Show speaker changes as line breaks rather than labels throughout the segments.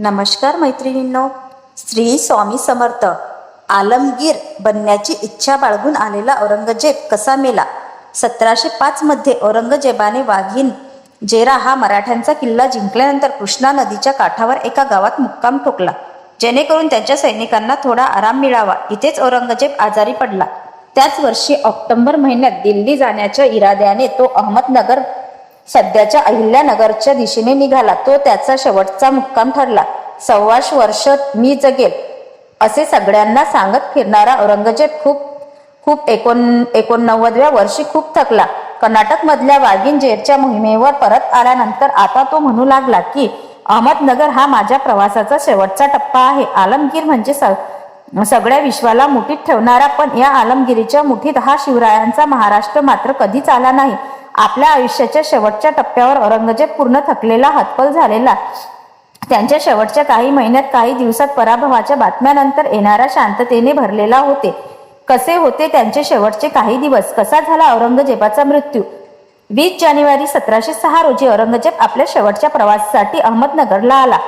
नमस्कार मैत्रिणींनो. श्री स्वामी समर्थ आलमगीर बनण्याची इच्छा बाळगून आलेला औरंगजेब कसा मेला? सतराशे पाचमध्ये औरंगजेबाने वाघीन जेरा हा मराठ्यांचा किल्ला जिंकल्यानंतर कृष्णा नदीच्या काठावर एका गावात मुक्काम ठोकला. जेणेकरून त्यांच्या सैनिकांना थोडा आराम मिळावा. इथेच औरंगजेब आजारी पडला. त्याच वर्षी ऑक्टोबर महिन्यात दिल्ली जाण्याच्या इराद्याने तो अहमदनगर सध्याच्या अहिल्यानगरच्या दिशेने निघाला. तो त्याचा शेवटचा मुक्काम ठरला. सव्वाश वर्ष मी जगेल असे सगळ्यांना सांगत फिरणारा औरंगजेब खूप खूप एकोण एकोणनव्वदव्या वर्षी खूप थकला. कर्नाटक मधल्या वाघीण जेरच्या मोहिमेवर परत आल्यानंतर आता तो म्हणू लागला की अहमदनगर हा माझ्या प्रवासाचा शेवटचा टप्पा आहे. आलमगीर म्हणजे स- सगळ्या विश्वाला मुठीत ठेवणारा पण या आलमगिरीच्या मुठीत हा शिवरायांचा महाराष्ट्र मात्र कधीच आला नाही. आपल्या आयुष्याच्या शेवटच्या टप्प्यावर औरंगजेब पूर्ण थकलेला हतपल झालेला. त्यांच्या शेवटच्या काही महिन्यात काही दिवसात पराभवाच्या बातम्यानंतर येणाऱ्या शांततेने भरलेला होते. कसे होते त्यांचे शेवटचे काही दिवस? कसा झाला औरंगजेबाचा मृत्यू? वीस जानेवारी सतराशे सहा रोजी औरंगजेब आपल्या शेवटच्या प्रवासासाठी अहमदनगरला आला.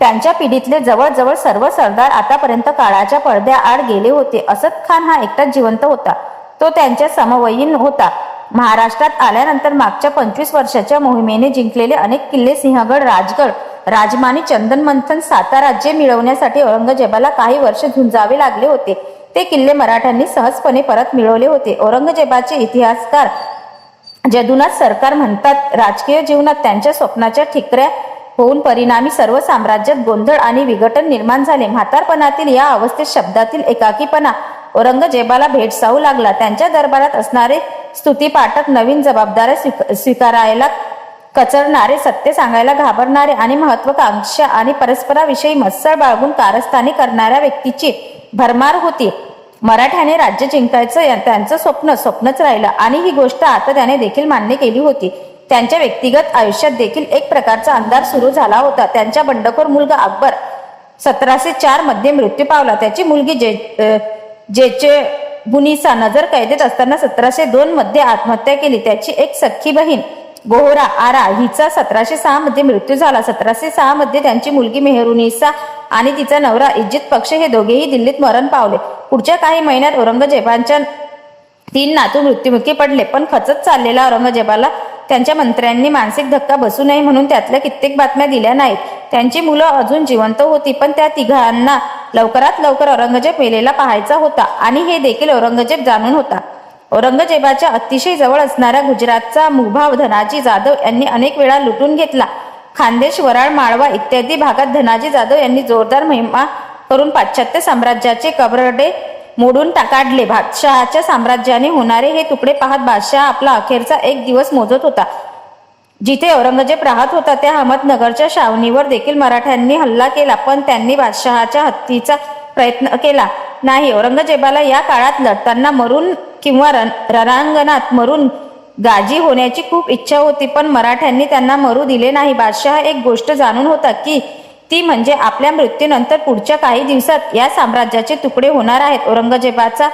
त्यांच्या पिढीतले जवळजवळ सर्व सरदार आतापर्यंत काळाच्या पडद्याआड गेले होते. असद खान हा एकटाच जिवंत होता. तो त्यांच्या समवयीन होता. महाराष्ट्रात आल्यानंतर मागच्या पंचवीस वर्षाच्या मोहिमेने जिंकलेले अनेक किल्ले सिंहगड राजगड राजमानी चंदन मंथन सातारा जे मिळवण्यासाठी औरंगजेबाला काही वर्ष झुंजावे लागले होते. ते किल्ले मराठ्यांनी सहजपणे परत मिळवले होते. औरंगजेबाचे इतिहासकार जदुनाथ सरकार म्हणतात राजकीय जीवनात त्यांच्या स्वप्नाच्या ठिकऱ्या होऊन परिणामी सर्व साम्राज्यात गोंधळ आणि विघटन निर्माण झाले. म्हातारपणातील या अवस्थेत शब्दातील एकाकीपणा औरंगजेबाला भेडसावू लागला. त्यांच्या दरबारात असणारे स्तुतीपाठक नवीन जबाबदाऱ्या स्वीकारायला कचरणारे सत्य सांगायला घाबरणारे आणि महत्वाकांक्षा आणि परस्पराविषयी मत्सळ बाळगून कारस्थानी करणाऱ्या व्यक्तीची भरमार होती. मराठ्याने राज्य जिंकायचं त्यांचं स्वप्न स्वप्नच राहिलं आणि ही गोष्ट आता त्याने देखील मान्य केली होती. त्यांच्या व्यक्तिगत आयुष्यात देखील एक प्रकारचा अंधार सुरू झाला होता. त्यांच्या बंडखोर मुलगा अकबर सतराशे चारमध्ये मृत्यू पावला. त्याची मुलगी जे जेचे बुनिसा नजर कैदेत असताना सतराशे दोन मध्ये आत्महत्या केली. त्याची एक सख्खी बहीण गोहरा आरा हिचा सतराशे सहा मध्ये मृत्यू झाला. सतराशे सहा मध्ये त्यांची मुलगी मेहरुनिसा आणि तिचा नवरा इज्जित पक्ष हे दोघेही दिल्लीत मरण पावले. पुढच्या काही महिन्यात औरंगजेबांच्या तीन नातू मृत्युमुखी पडले पण खचत चाललेला औरंगजेबाला त्यांच्या मंत्र्यांनी मानसिक धक्का बसू नये म्हणून त्यातल्या कित्येक बातम्या दिल्या नाहीत. त्यांची मुलं अजून जिवंत होती पण त्या तिघांना लवकरात लवकर औरंगजेब मेलेला पाहायचा होता आणि हे देखील औरंगजेब जाणून होता. औरंगजेबाच्या अतिशय जवळ असणाऱ्या गुजरातचा मुभाव धनाजी जाधव यांनी अनेक वेळा लुटून घेतला. खानदेश वराळ माळवा इत्यादी भागात धनाजी जाधव यांनी जोरदार महिमा करून पाश्चात्य साम्राज्याचे कबरडे मोडून टाकाडले. बादशहाच्या साम्राज्याने होणारे हे तुकडे पाहत बादशहा आपला अखेरचा एक दिवस मोजत होता. जिथे औरंगजेब राहत होता त्या अहमदनगरच्या छावणीवर देखील मराठ्यांनी हल्ला केला पण त्यांनी बादशहाच्या हत्तीचा प्रयत्न केला नाही. औरंगजेबाला या काळात लढताना मरून किंवा रण रणांगणात मरून गाजी होण्याची खूप इच्छा होती पण मराठ्यांनी त्यांना मरू दिले नाही. बादशहा एक गोष्ट जाणून होता की ती म्हणजे आपल्या मृत्यूनंतर पुढच्या काही दिवसात या साम्राज्याचे तुकडे होणार आहेत. औरंगजेबाचा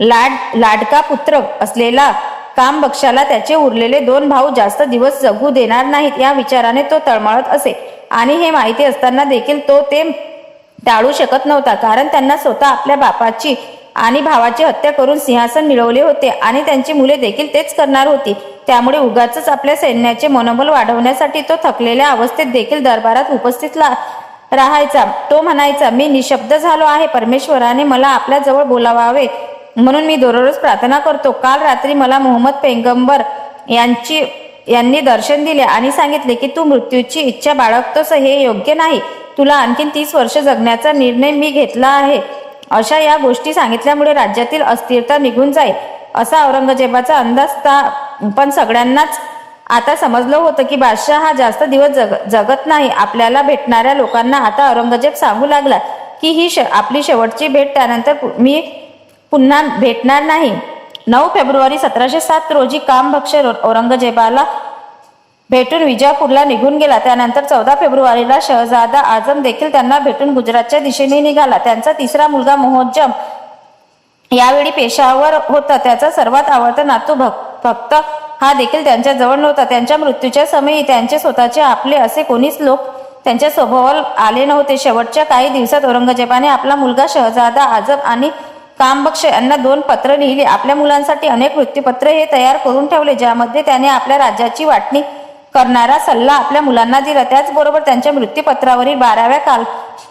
लाड लाडका पुत्र असलेला काम बक्षाला त्याचे उरलेले दोन भाऊ जास्त दिवस जगू देणार नाहीत या विचाराने तो तळमळत असे. आणि हे माहिती असताना देखील तो ते टाळू शकत नव्हता कारण त्यांना स्वतः आपल्या बापाची आणि भावाची हत्या करून सिंहासन मिळवले होते आणि त्यांची मुले देखील तेच करणार होती. त्यामुळे उगाच आपल्या सैन्याचे मनोबल वाढवण्यासाठी तो थकलेल्या अवस्थेत देखील दरबारात उपस्थित ला- राहायचा. तो म्हणायचा मी निशब्द झालो आहे परमेश्वराने मला आपल्या जवळ बोलावावे. म्हणून मी दररोज प्रार्थना करतो. काल रात्री मला मोहम्मद पैगंबर यांची यांनी दर्शन दिले आणि सांगितले की तू मृत्यूची इच्छा बाळगतोस हे योग्य नाही. तुला आणखीन तीस वर्ष जगण्याचा निर्णय मी घेतला आहे. अशा या गोष्टी सांगितल्यामुळे राज्यातील अस्थिरता निघून जाईल. असा औरंगजेबाचा अंदाज ता- पण सगळ्यांनाच आता समजलं होतं की बादशाह हा जास्त दिवस जग जगत नाही. आपल्याला भेटणाऱ्या लोकांना आता औरंगजेब सांगू लागला की ही श आपली शेवटची भेट. त्यानंतर मी पुन्हा भेटणार नाही. नऊ फेब्रुवारी सतराशे सात रोजी कामभक्ष औरंगजेबाला भेटून विजापूरला निघून गेला. त्यानंतर चौदा फेब्रुवारीला शहजादा आजम देखील त्यांना भेटून गुजरातच्या दिशेने निघाला. त्यांचा तिसरा मुलगा मोहज्जम यावेळी पेशावर होता. त्याचा सर्वात आवडता नातू भक- भक्त हा देखील त्यांच्या जवळ नव्हता. त्यांच्या मृत्यूच्या समयी त्यांचे स्वतःचे आपले असे कोणीच लोक त्यांच्या स्वभावाला आले नव्हते. शेवटच्या काही दिवसात औरंगजेबाने आपला मुलगा शहजादा आजम आणि कामबक्ष यांना दोन पत्र लिहिली. आपल्या मुलांसाठी अनेक वृत्तपत्रे हे तयार करून ठेवले ज्यामध्ये त्याने आपल्या राज्याची वाटणी करणारा सल्ला आपल्या मुलांना दिला. त्याचबरोबर त्यांच्या मृत्यूपत्रावरील बाराव्या काल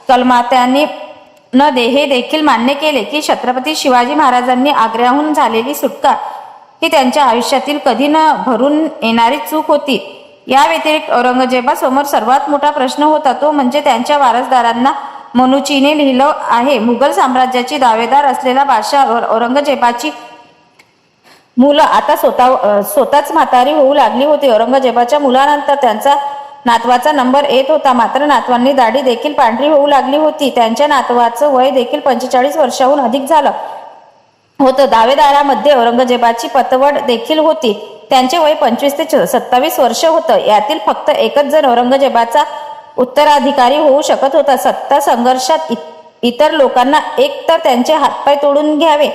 कलमात त्यांनी न दे हे देखील मान्य केले की छत्रपती शिवाजी महाराजांनी आग्र्याहून झालेली सुटका ही त्यांच्या आयुष्यातील कधी न भरून येणारी चूक होती. या व्यतिरिक्त औरंगजेबासमोर सर्वात मोठा प्रश्न होता तो म्हणजे त्यांच्या वारसदारांना मनुचीने लिहिलं आहे. मुघल साम्राज्याची दावेदार असलेला बादशाह और- औरंगजेबाची मुलं आता स्वतः स्वतःच म्हातारी होऊ लागली होती. औरंगजेबाच्या मुलानंतर त्यांचा नातवाचा नंबर येत होता. मात्र नातवांनी दाढी देखील पांढरी होऊ लागली होती. त्यांच्या नातवाचं वय देखील पंचेचाळीस वर्षाहून अधिक झालं होतं. दावेदारामध्ये औरंगजेबाची पतवड देखील होती. त्यांचे वय पंचवीस ते सत्तावीस वर्ष होतं. यातील फक्त एकच जण औरंगजेबाचा उत्तराधिकारी होऊ शकत होता. सत्ता संघर्षात इ- इतर लोकांना एक तर त्यांचे हातपाय तोडून घ्यावे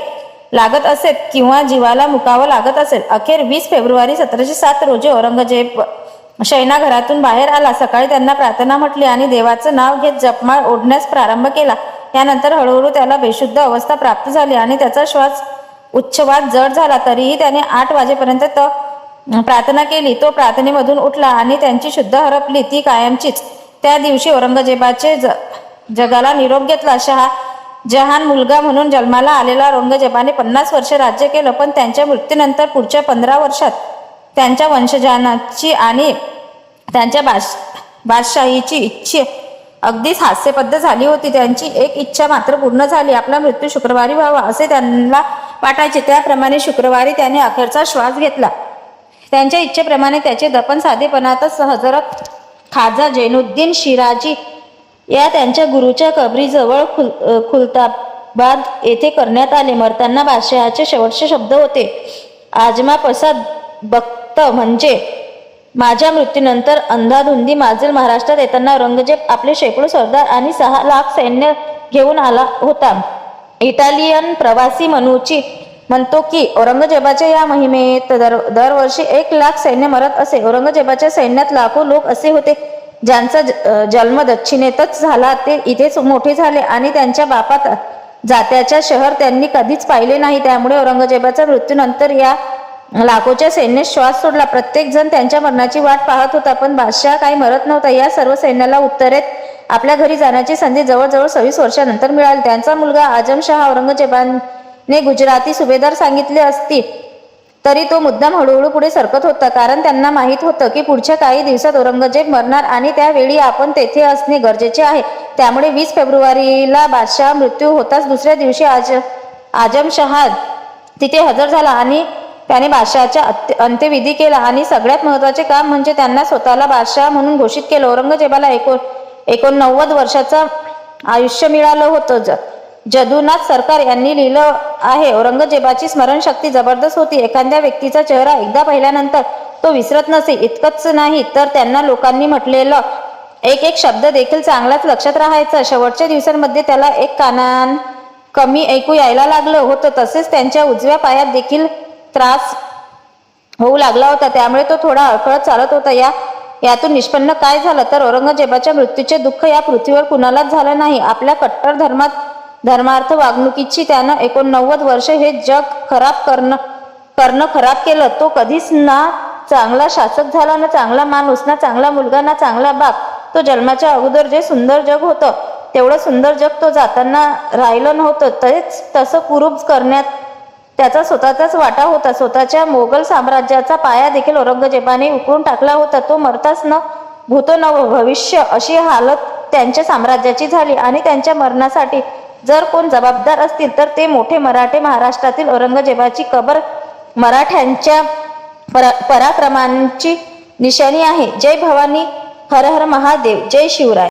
लागत असेल किंवा जीवाला मुकावं लागत असेल. अखेर वीस फेब्रुवारी सतराशे सात रोजी औरंगजेब शैना घरातून बाहेर आला. सकाळी त्यांना प्रार्थना म्हटली आणि देवाचं नाव घेत जपमाळ ओढण्यास प्रारंभ केला. यानंतर हळूहळू त्याला बेशुद्ध अवस्था प्राप्त झाली आणि त्याचा श्वास उच्छवास जड झाला. तरीही त्याने आठ वाजेपर्यंत प्रार्थना केली. तो प्रार्थनेमधून उठला आणि त्यांची शुद्ध हरपली. ती कायमचीच त्या दिवशी औरंगजेबाचे ज जगाला निरोप घेतला. शहा जहान मुलगा म्हणून जन्माला आलेला औरंगजेबाने पन्नास वर्ष राज्य केलं पण त्यांच्या मृत्यूनंतर पुढच्या पंधरा वर्षात त्यांच्या वंशजानाची आणि त्यांच्या बाश बादशाहीची इच्छा अगदीच हास्यबद्ध झाली होती. त्यांची एक इच्छा मात्र पूर्ण झाली. आपला मृत्यू शुक्रवारी व्हावा असे त्यांना वाटायचे. त्याप्रमाणे शुक्रवारी त्याने अखेरचा श्वास घेतला. त्यांच्या इच्छेप्रमाणे त्याचे दफन साधेपणातच हजरत खाजा जैनुद्दीन शिराजी या त्यांच्या गुरुच्या कबरीजवळ खुल खुलताबाद येथे करण्यात आले. मरताना बादशहाचे शेवटचे शब्द होते आजमा प्रसाद बक्त म्हणजे माझ्या मृत्यूनंतर अंधाधुंदी माजील महाराष्ट्रात येताना औरंगजेब आपले शेकडो सरदार आणि सहा लाख सैन्य घेऊन आला होता. इटालियन प्रवासी मनुची म्हणतो की औरंगजेबाच्या या मोहिमेत दर दरवर्षी एक लाख सैन्य मरत असे. औरंगजेबाच्या सैन्यात लाखो लोक असे होते ज्यांचा ज- जन्म दक्षिणेतच झाला. ते इथेच मोठे झाले आणि त्यांच्या बापात जात्याच्या शहर त्यांनी कधीच पाहिले नाही. त्यामुळे औरंगजेबाच्या मृत्यूनंतर या लाखोच्या सैन्य श्वास सोडला. प्रत्येक जण त्यांच्या मरणाची वाट पाहत होता पण बादशाह काही मरत नव्हता. या सर्व सैन्याला उत्तरेत आपल्या घरी जाण्याची संधी जवळजवळ सव्वीस वर्षानंतर मिळाली. त्यांचा मुलगा आजमशहा ने गुजराती सुभेदार सांगितले असती तरी तो मुद्दाम हळूहळू पुढे सरकत होता. कारण त्यांना माहीत होतं की पुढच्या काही दिवसात औरंगजेब मरणार आणि त्यावेळी आपण तेथे असणे गरजेचे आहे. त्यामुळे वीस फेब्रुवारीला बादशाह मृत्यू होताच दुसऱ्या दिवशी आज आजमशहा तिथे हजर झाला आणि त्याने बादशाहच्या अंत्यविधी केला. आणि सगळ्यात महत्त्वाचे काम म्हणजे त्यांना स्वतःला बादशाह म्हणून घोषित केलं. औरंगजेबाला एकोण एकोणनव्वद वर्षाचं आयुष्य मिळालं होतं. ज जदुनाथ सरकार यांनी लिहिलं आहे. औरंगजेबाची स्मरणशक्ती जबरदस्त होती. एखाद्या व्यक्तीचा चेहरा एकदा पाहिल्यानंतर तो विसरत नसे इतकंच नाही तर त्यांना लोकांनी म्हटलेलं एक एक शब्द देखील चांगलाच लक्षात राहायचा. शेवटच्या दिवसांमध्ये त्याला एक कानान कमी ऐकू यायला लागलं होतं. तसेच त्यांच्या उजव्या पायात देखील त्रास होऊ लागला होता. त्यामुळे तो थोडा अडखळत चालत होता. या यातून निष्पन्न काय झालं? तर औरंगजेबाच्या मृत्यूचे दुःख या पृथ्वीवर कुणालाच झालं नाही. आपल्या कट्टर धर्मात धर्मार्थ वागणुकीची त्यानं एकोणनव्वद वर्ष हे जग खराब करणं करणं खराब केलं. तो कधीच ना चांगला शासक झाला ना चांगला माणूस ना चांगला मुलगा ना चांगला बाप. तो जन्माच्या अगोदर जे सुंदर जग होतं तेवढं सुंदर जग तो जाताना राहिलं नव्हतं. तेच तसं कुरूप करण्यात त्याचा स्वतःचाच वाटा होता. स्वतःच्या मोगल साम्राज्याचा पाया देखील औरंगजेबाने उकळून टाकला होता. तो मरताच न भूतो न भविष्य अशी हालत त्यांच्या साम्राज्याची झाली आणि त्यांच्या मरणासाठी जर कोण जबाबदार असतील तर ते मोठे मराठे महाराष्ट्रातील औरंगजेबाची कबर मराठ्यांच्या परा पराक्रमांची निशाणी आहे. जय भवानी हर हर महादेव जय शिवराय.